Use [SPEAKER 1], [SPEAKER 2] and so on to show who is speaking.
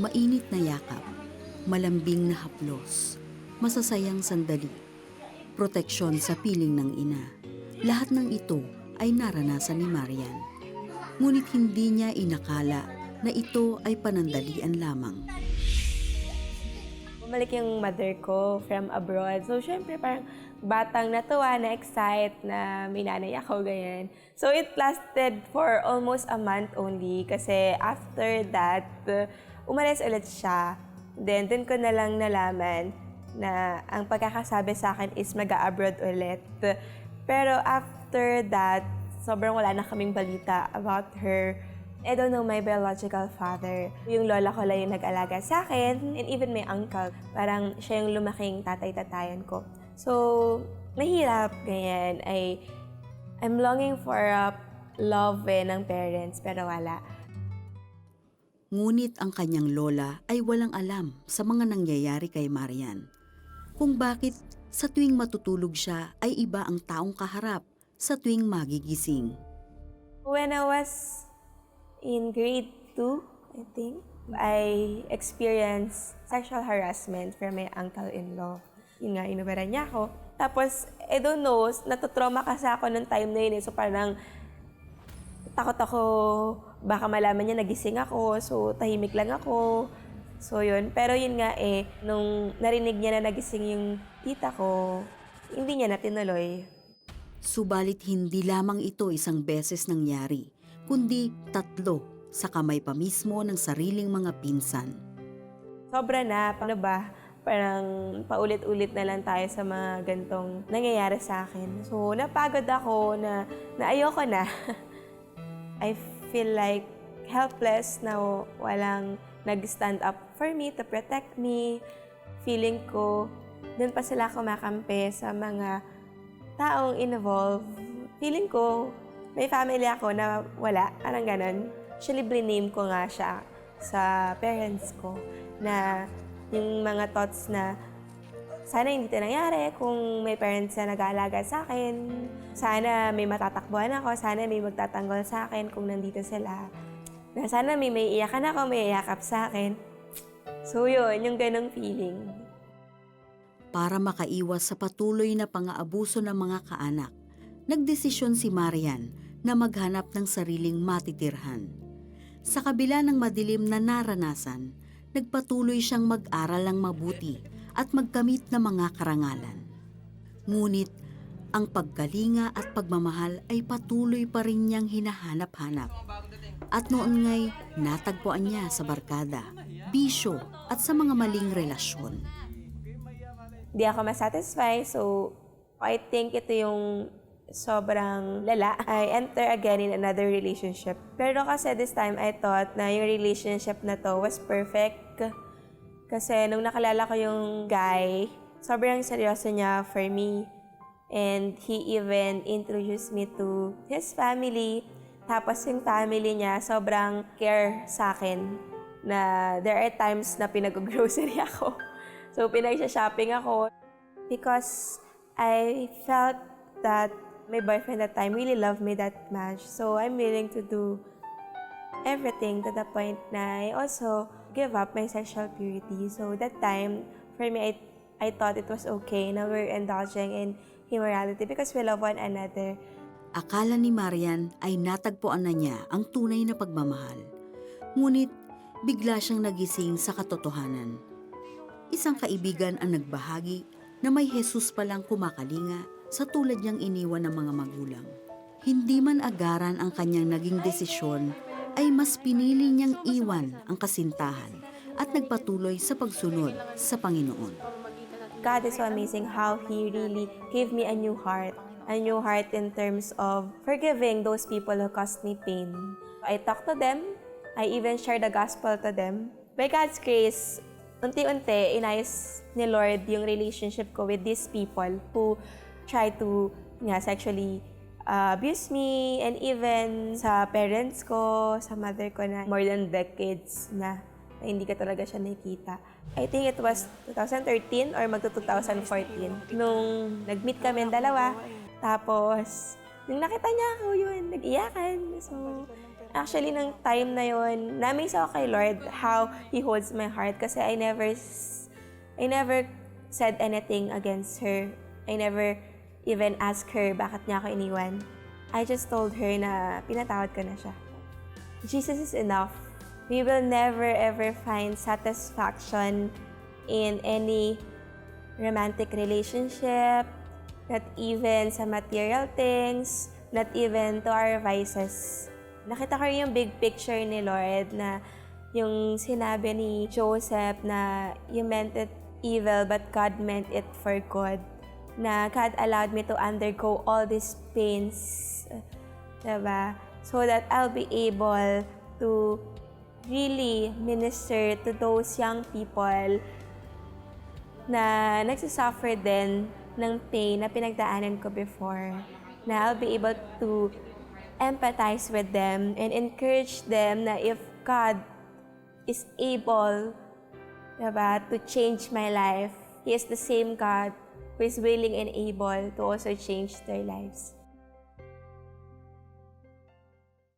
[SPEAKER 1] Mainit na yakap, malambing na haplos, masasayang sandali, proteksyon sa piling ng ina. Lahat ng ito ay naranasan ni Marian. Ngunit hindi niya inakala na ito ay panandalian lamang.
[SPEAKER 2] Bumalik yung mother ko from abroad. So, syempre, parang batang natuwa, na-excite na may nanay ako, ganyan. So, it lasted for almost a month only kasi after that, umalis ulit siya. Then, dun ko na lang nalaman na ang pagkakasabi sa akin is mag-abroad ulit. Pero after that, sobrang wala na kaming balita about her. I don't know my biological father. Yung lola ko lang yung nag-alaga sa akin, and even my uncle. Parang siya yung lumaking tatay-tatayan ko. So, mahirap, ganyan. I, I'm longing for a love eh, ng parents, pero wala.
[SPEAKER 1] Ngunit ang kanyang lola ay walang alam sa mga nangyayari kay Marian. Kung bakit sa tuwing matutulog siya ay iba ang taong kaharap sa tuwing magigising.
[SPEAKER 2] When I was in grade 2, I think, I experienced sexual harassment from my uncle-in-law. Yun nga, inubaran niya ako. Tapos, I don't know, natutrauma kasi ako nung time na yun eh. So parang, takot ako, baka malaman niya nagising ako. So, tahimik lang ako. So, yun. Pero yun nga eh, nung narinig niya na nagising yung tita ko, hindi niya na tinuloy.
[SPEAKER 1] Subalit hindi lamang ito isang beses nangyari, kundi tatlo sa kamay pa mismo ng sariling mga pinsan.
[SPEAKER 2] Sobra na, paano ba? Parang paulit-ulit na lang tayo sa mga gantong nangyayari sa akin. So, napagod ako na, na ayoko na. I feel like helpless na walang nag-stand up for me, to protect me. Feeling ko, dun pa sila kumakampi sa mga taong involved. Feeling ko, may family ako na wala, parang ganon. Actually, name ko nga siya sa parents ko na yung mga thoughts na sana hindi ito nangyari kung may parents na nag-aalaga sa akin. Sana may matatakbuhan ako, sana may magtatanggol sa akin kung nandito sila. Na sana may may iyakan ako, may iyakap sa akin. So yun, yung ganong feeling.
[SPEAKER 1] Para makaiwas sa patuloy na pang-aabuso ng mga kaanak, nagdesisyon si Marian na maghanap ng sariling matitirhan. Sa kabila ng madilim na naranasan, nagpatuloy siyang mag-aral ng mabuti at magkamit ng mga karangalan. Ngunit ang pagkalinga at pagmamahal ay patuloy pa rin niyang hinahanap-hanap. At noon nga'y natagpuan niya sa barkada, bisyo at sa mga maling relasyon.
[SPEAKER 2] Di ako masatisfy, so I think ito yung sobrang lala. I enter again in another relationship. Pero kasi this time, I thought na yung relationship na to was perfect. Kasi nung nakalala ko yung guy, sobrang seryoso niya for me. And he even introduced me to his family. Tapos yung family niya, sobrang care sa akin. Na there are times na pinag-grocery ako. So, pinag-shopping ako. Because I felt that my boyfriend that time really loved me that much. So, I'm willing to do everything to the point na I also give up my sexual purity. So, that time, for me, I, I thought it was okay na we're indulging in immorality because we love one another.
[SPEAKER 1] Akala ni Marian ay natagpuan na niya ang tunay na pagmamahal. Ngunit bigla siyang nagising sa katotohanan. Isang kaibigan ang nagbahagi na may Jesus palang kumakalinga sa tulad niyang iniwan ng mga magulang. Hindi man agaran ang kanyang naging desisyon, ay mas pinili niyang iwan ang kasintahan at nagpatuloy sa pagsunod sa Panginoon.
[SPEAKER 2] God is so amazing how He really gave me a new heart. A new heart in terms of forgiving those people who caused me pain. I talk to them. I even share the gospel to them. By God's grace, unti-unti, inayos ni Lord yung relationship ko with these people who try to nga, sexually uh, abuse me and even sa parents ko, sa mother ko na more than decades na, na hindi ka talaga siya nakikita. I think it was 2013 or magto 2014 nung nag-meet kami ang dalawa. Tapos, nung nakita niya ako yun, nag-iyakan. So, Actually, nung time na yon, na-amaze ako kay Lord how He holds my heart kasi I never, I never said anything against her. I never even asked her bakit niya ako iniwan. I just told her na pinatawad ko na siya. Jesus is enough. We will never ever find satisfaction in any romantic relationship, not even sa material things, not even to our vices. Nakita ko yung big picture ni Lord na yung sinabi ni Joseph na you meant it evil but God meant it for good. Na God allowed me to undergo all these pains, diba? So that I'll be able to really minister to those young people na nagsasuffer din ng pain na pinagdaanan ko before. Na I'll be able to empathize with them and encourage them na if God is able diba, to change my life, He is the same God is willing and able to also change their lives.